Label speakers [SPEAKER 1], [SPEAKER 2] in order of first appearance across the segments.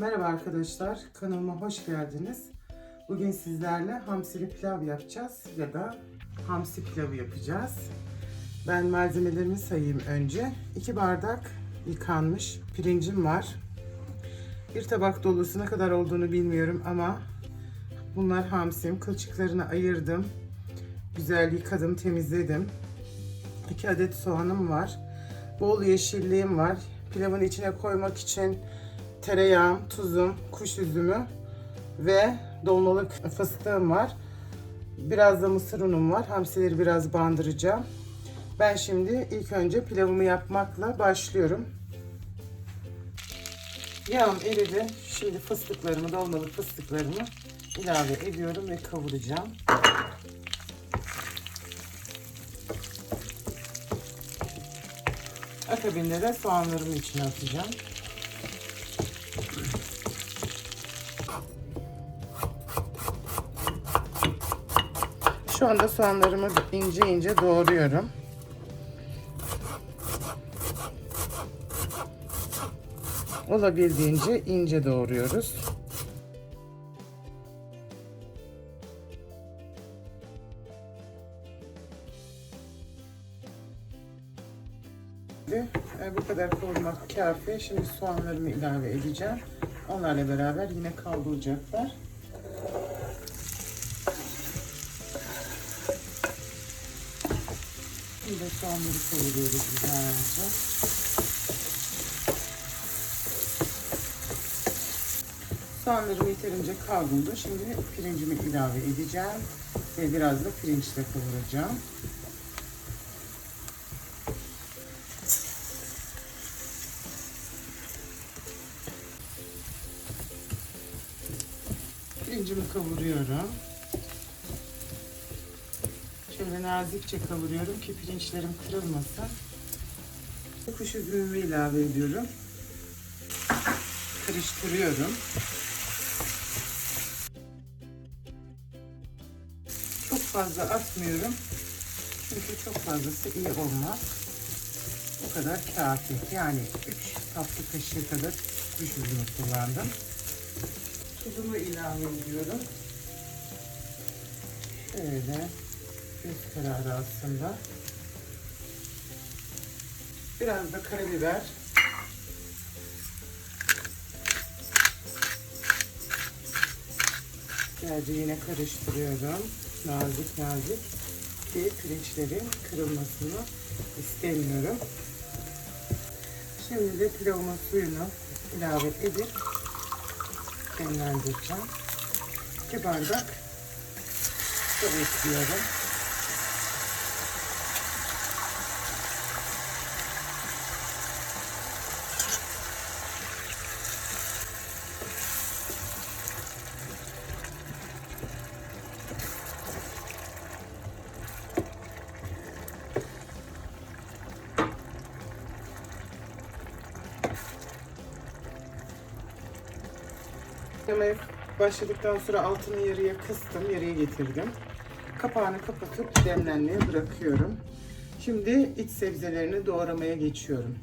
[SPEAKER 1] Merhaba arkadaşlar, kanalıma hoş geldiniz. Bugün sizlerle hamsili pilav yapacağız ya da hamsi pilavı yapacağız. Ben malzemelerimi sayayım önce. 2 bardak yıkanmış pirincim var. Bir tabak dolusu ne kadar olduğunu bilmiyorum ama bunlar hamsim. Kılçıklarını ayırdım. Güzel yıkadım, temizledim. 2 adet soğanım var. Bol yeşilliğim var. Pilavın içine koymak için tereyağım, tuzum, kuş üzümü ve dolmalık fıstığım var. Biraz da mısır unum var. Hamsileri biraz bandıracağım. Ben şimdi ilk önce pilavımı yapmakla başlıyorum. Yağım eridi. Şimdi fıstıklarımı, dolmalık fıstıklarımı ilave ediyorum ve kavuracağım. Akabinde de soğanlarımı içine atacağım. Şu anda soğanlarımı ince ince doğruyorum. Olabildiğince ince doğruyoruz. E, bu kadar kavurmak kafi. Şimdi soğanlarımı ilave edeceğim. Onlarla beraber yine kavrulacaklar. Şimdi soğanları kavuruyoruz güzelce. Soğanlarım yeterince kavruldu. Şimdi pirincimi ilave edeceğim. Ve biraz da pirinçle kavuracağım. Pirincimi kavuruyorum. Şöyle nazikçe kavuruyorum ki pirinçlerim kırılmasın. Kuş üzümümü ilave ediyorum. Karıştırıyorum. Çok fazla atmıyorum. Çünkü çok fazlası iyi olmaz. Bu kadar kafi. Yani 3 tatlı kaşığı kadar kuş üzümü kullandım. Tuzumu ilave ediyorum. Şöyle göz kararı aslında. Biraz da karabiber. Güzelce yine karıştırıyorum. Nazik nazik. Ki pirinçlerin kırılmasını istemiyorum. Şimdi de pilavımın suyunu ilave edip demlendireceğim. 2 bardak su ekliyorum. Yemek başladıktan sonra altını yarıya kıstım, yarıya getirdim. Kapağını kapatıp demlenmeye bırakıyorum. Şimdi iç sebzelerini doğramaya geçiyorum.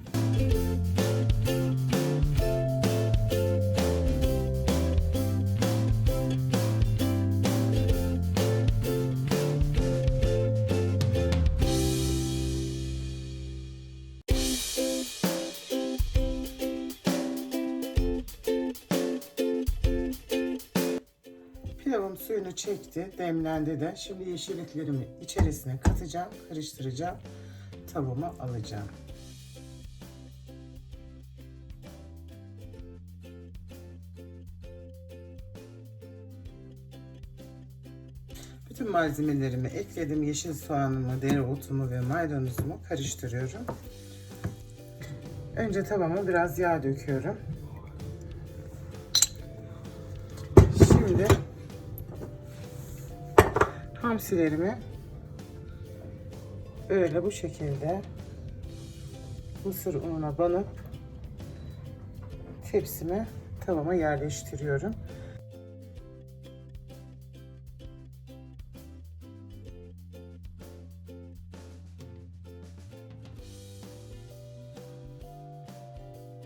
[SPEAKER 1] Suyunu çekti, demlendi de. Şimdi yeşilliklerimi içerisine katacağım, karıştıracağım. Tavama alacağım. Bütün malzemelerimi ekledim. Yeşil soğanımı, dereotumu ve maydanozumu karıştırıyorum. Önce tavama biraz yağ döküyorum. Hamsilerimi böyle bu şekilde mısır ununa banıp tepsime tavama yerleştiriyorum.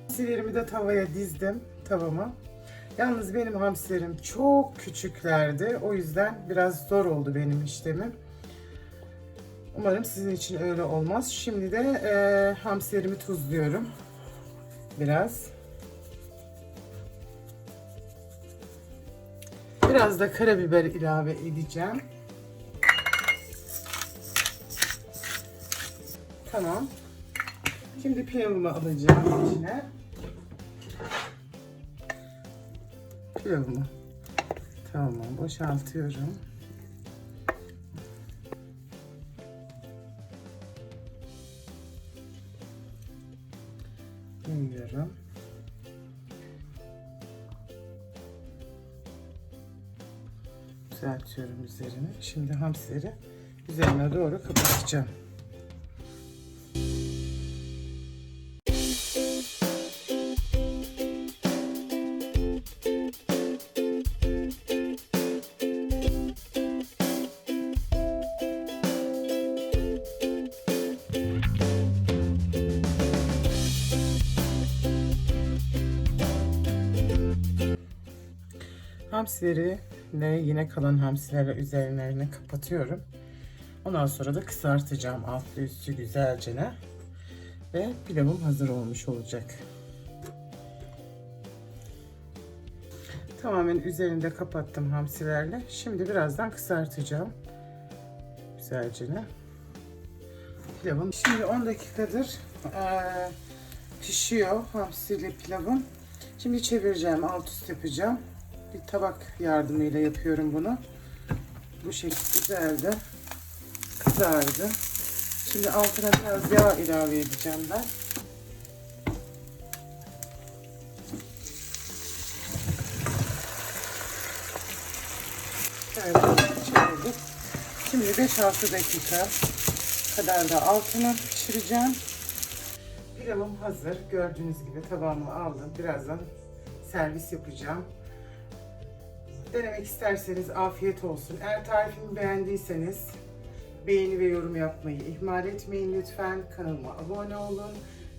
[SPEAKER 1] Hamsilerimi de tavaya dizdim tavama. Yalnız benim hamsilerim çok küçüklerdi. O yüzden biraz zor oldu benim işlemim. Umarım sizin için öyle olmaz. Şimdi de e, hamsilerimi tuzluyorum. Biraz. Biraz da karabiber ilave edeceğim. Tamam. Şimdi pilavımı alacağım içine. Pilavımı. Tamam boşaltıyorum. Koyuyorum. Düzeltiyorum üzerini. Şimdi hamsileri üzerine doğru kapatacağım. Hamsileri ve yine kalan hamsileri üzerlerine kapatıyorum. Ondan sonra da kısaltacağım altlı üstü güzelce ve pilavım hazır olmuş olacak. Tamamen üzerinde kapattım hamsilerle. Şimdi birazdan kısaltacağım. Güzelce. Pilavım şimdi 10 dakikadır eee, pişiyor hamsili pilavım. Şimdi çevireceğim, alt üst yapacağım. Bir tabak yardımıyla yapıyorum bunu. Bu şekilde güzeldi. Kızardı. Şimdi altına biraz yağ ilave edeceğim ben. Evet, çevirdik. Şimdi 5-6 dakika kadar da altını pişireceğim. Pilavım hazır. Gördüğünüz gibi tabağıma aldım. Birazdan servis yapacağım. Denemek isterseniz afiyet olsun. Eğer tarifimi beğendiyseniz beğeni ve yorum yapmayı ihmal etmeyin lütfen. Kanalıma abone olun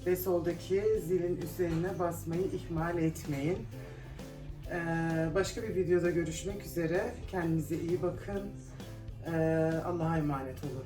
[SPEAKER 1] ve soldaki zilin üzerine basmayı ihmal etmeyin. Ee, başka bir videoda görüşmek üzere. Kendinize iyi bakın. Ee, Allah'a emanet olun.